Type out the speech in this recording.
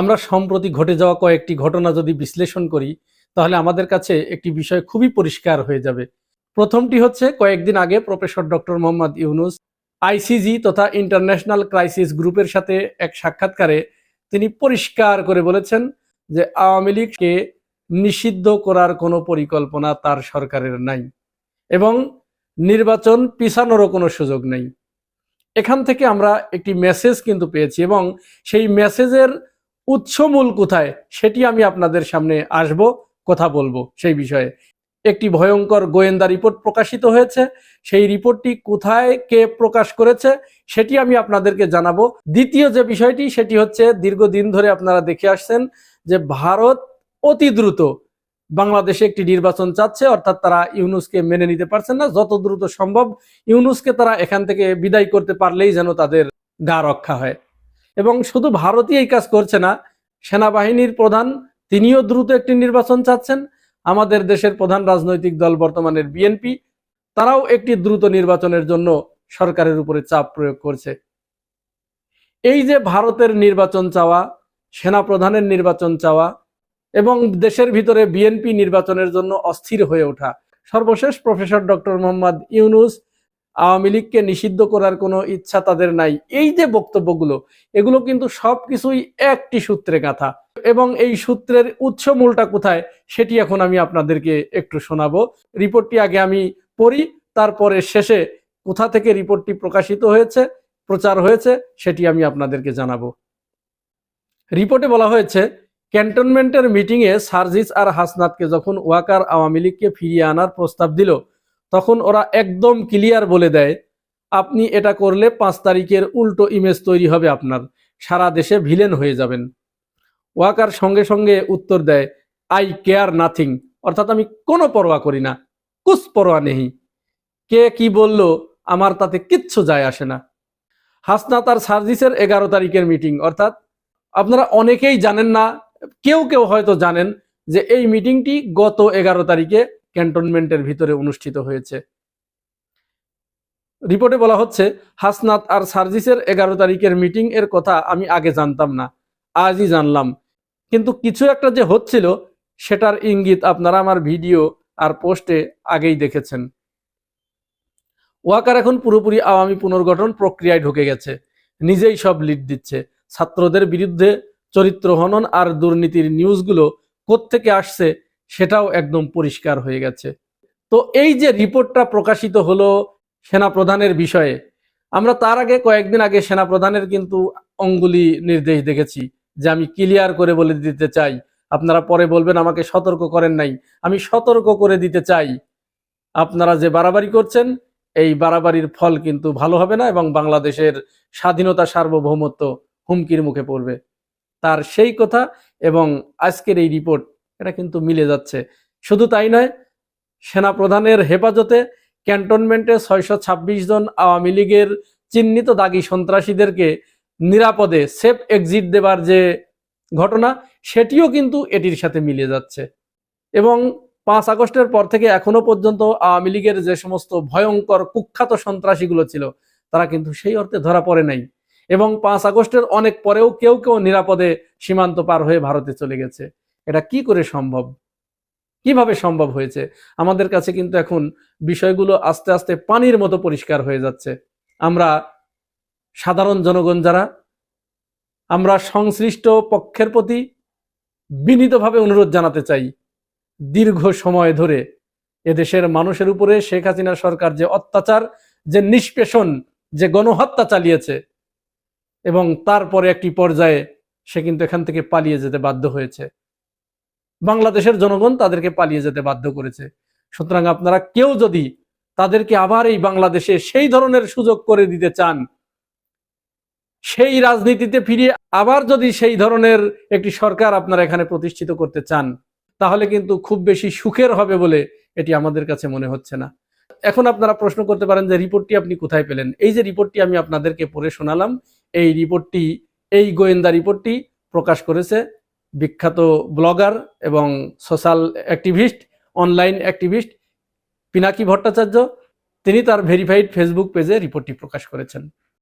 আমরা সম্প্রতি ঘটে যাওয়া কয়েকটি ঘটনা যদি বিশ্লেষণ করি, তাহলে আমাদের কাছে একটি বিষয় খুবই পরিষ্কার হয়ে যাবে। প্রথমটি হচ্ছে, কয়েকদিন আগে professor doctor Mohammad Yunus ICG তথা ইন্টারন্যাশনাল ক্রাইসিস গ্রুপের সাথে এক সাক্ষাৎকারে তিনি পরিষ্কার করে বলেছেন যে আওয়ামী লীগকে নিষিদ্ধ করার কোনো পরিকল্পনা তার সরকারের নাই এবং নির্বাচন পিছানোরও কোনো সুযোগ নেই। এখান থেকে আমরা একটি মেসেজ কিন্তু পেয়েছি এবং সেই মেসেজের উৎসমূল কোথায় সেটি আমি আপনাদের সামনে আসব, কথা বলব সেই বিষয়ে। একটি ভয়ঙ্কর গোয়েন্দা রিপোর্ট প্রকাশিত হয়েছে। সেই রিপোর্টটি কোথায় কে প্রকাশ করেছে সেটি আমি আপনাদেরকে জানাব। দ্বিতীয় যে বিষয়টি, সেটি হচ্ছে দীর্ঘদিন ধরে আপনারা দেখে আসছেন যে ভারত অতি দ্রুত বাংলাদেশে একটি নির্বাচন চাচ্ছে, অর্থাৎ তারা ইউনুসকে মেনে নিতে পারছেন না। যত দ্রুত সম্ভব ইউনুসকে তারা এখান থেকে বিদায় করতে পারলেই যেন তাদের গা রক্ষা হয়। এবং শুধু ভারতই এই কাজ করছে না, সেনাবাহিনীর প্রধান তিনিও দ্রুত একটি নির্বাচন চাচ্ছেন। আমাদের দেশের প্রধান রাজনৈতিক দল বর্তমানের বিএনপি তারাও একটি দ্রুত নির্বাচনের জন্য সরকারের উপরে চাপ প্রয়োগ করছে। এই যে ভারতের নির্বাচন চাওয়া সেনা প্রধানের নির্বাচন চাওয়া এবং দেশের ভিতরে বিএনপি নির্বাচনের জন্য অস্থির হয়ে ওঠা, সর্বশেষ প্রফেসর ডক্টর মোহাম্মদ ইউনুস আওয়ামী লীগকে নিষিদ্ধ করার কোনো ইচ্ছা তাদের নাই। এই যে বক্তব্যগুলো, এগুলো কিন্তু সবকিছুই একটি সূত্রে গাথা। এবং এই সূত্রের উৎস মূলটা কোথায়, সেটি এখন আমি আপনাদেরকে একটু শোনাবো। রিপোর্টটি আগে আমি পড়ি, তারপরে শেষে কোথা থেকে রিপোর্টটি প্রকাশিত হয়েছে, প্রচার হয়েছে, সেটি আমি আপনাদেরকে জানাব। রিপোর্টে বলা হয়েছে, ক্যান্টনমেন্টের মিটিংয়ে সার্জিস আর হাসনাতকে যখন ওয়াকার আওয়ামী লীগকে ফিরিয়ে আনার প্রস্তাব দিল তখন ওরা একদম ক্লিয়ার বলে দেয়, আপনি এটা করলে পাঁচ তারিখের উল্টো ইমেজ তৈরি হবে আপনার, সারা দেশে ভিলেন হয়ে যাবেন। ওয়াকার সঙ্গে সঙ্গে উত্তর দেয় আই কেয়ার নাথিং অর্থাৎ আমি কোনো পরোয়া করি না, কুছ পরোয়া নেই। কে কি বলল, আমার তাতে কিচ্ছু যায় আসে না। হাসনাত আর সার্জিসের এগারো তারিখের মিটিং অর্থাৎ আপনারা অনেকেই জানেন না, কেউ কেউ হয়তো জানেন যে এই মিটিংটি গত এগারো তারিখে ক্যান্টনমেন্টের ভিতরে অনুষ্ঠিত হয়েছে। রিপোর্টে বলা হচ্ছে, হাসনাত আর সার্জিসের এগারো তারিখের মিটিং এর কথা আমি আগে জানতাম না, আজই জানলাম। কিন্তু কিছু একটা যে হচ্ছিল, সেটার ইঙ্গিত আপনারা আমার ভিডিও আর পোস্টে আগেই দেখেছেন। ওয়াকার এখন পুরোপুরি আওয়ামী পুনর্গঠন প্রক্রিয়ায় ঢুকে গেছে, নিজেই সব লিড দিচ্ছে। ছাত্রদের বিরুদ্ধে চরিত্র হনন আর দুর্নীতির নিউজগুলো কোত্থেকে আসছে সেটাও একদম পরিষ্কার হয়ে গেছে। তো এই যে রিপোর্টটা প্রকাশিত হলো সেনা প্রধানের বিষয়ে, আমরা তার আগে কয়েকদিন আগে সেনা প্রধানের কিন্তু অঙ্গুলি নির্দেশ দেখেছি যে আমি ক্লিয়ার করে বলে দিতে চাই। আপনারা পরে বলবেন, আমাকে সতর্ক করেন নাই। আমি সতর্ক করে দিতে চাই। আপনারা যে বাড়াবাড়ি করছেন, এই বাড়াবাড়ির ফল কিন্তু ভালো হবে না এবং বাংলাদেশের স্বাধীনতা সার্বভৌমত্ব হুমকির মুখে পড়বে। তার সেই কথা এবং আজকের এই রিপোর্ট এটা কিন্তু মিলে যাচ্ছে। শুধু তাই নয় সেনা প্রধানের হেফাজতে ক্যান্টনমেন্টে ছয়শো ছাব্বিশ জন আওয়ামী লীগের চিহ্নিত দাগি সন্ত্রাসীদেরকে নিরাপদে সেফ এক্সিট দেবার যে ঘটনা, সেটিও কিন্তু এটির সাথে মিলে যাচ্ছে। এবং পাঁচ আগস্টের পর থেকে এখনও পর্যন্ত আওয়ামী লীগের যে সমস্ত ভয়ঙ্কর কুখ্যাত সন্ত্রাসীগুলো ছিল, তারা কিন্তু সেই অর্থে ধরা পড়ে নাই। এবং পাঁচ আগস্টের অনেক পরেও কেউ কেউ নিরাপদে সীমান্ত পার হয়ে ভারতে চলে গেছে। এটা কি করে সম্ভব? কীভাবে সম্ভব হয়েছে? আমাদের কাছে কিন্তু এখন বিষয়গুলো আস্তে আস্তে পানির মতো পরিষ্কার হয়ে যাচ্ছে। আমরা সাধারণ জনগণ যারা, আমরা সংশ্লিষ্ট পক্ষের প্রতি বিনীতভাবে অনুরোধ জানাতে চাই, দীর্ঘ সময় ধরে এদেশের মানুষের উপরে শেখ হাসিনা সরকার যে অত্যাচার, যে নিষ্পেষণ, যে গণহত্যা চালিয়েছে এবং তারপরে একটি পর্যায়ে সে কিন্তু এখান থেকে পালিয়ে যেতে বাধ্য হয়েছে। বাংলাদেশের জনগণ তাদেরকে পালিয়ে যেতে বাধ্য করেছে। সুতরাং আপনারা কেউ যদি তাদেরকে আবার এই বাংলাদেশে সেই ধরনের সুযোগ করে দিতে চান, সেই রাজনীতিতে ফিরিয়ে আবার যদি সেই ধরনের একটি সরকার আপনারা এখানে প্রতিষ্ঠিত করতে চান, তাহলে কিন্তু খুব বেশি সুখের হবে বলে এটি আমাদের কাছে মনে হচ্ছে না। এখন আপনারা প্রশ্ন করতে পারেন যে রিপোর্টটি আপনি কোথায় পেলেন? এই যে রিপোর্টটি আমি আপনাদেরকে পড়ে শোনালাম, এই রিপোর্টটি, এই গোয়েন্দা রিপোর্টটি প্রকাশ করেছে বিখ্যাত ব্লগার এবং social activist, online activist Pinaki Bhattacharya, তিনি তার ভেরিফাইড ফেসবুক পেজে রিপোর্টটি প্রকাশ করেছেন।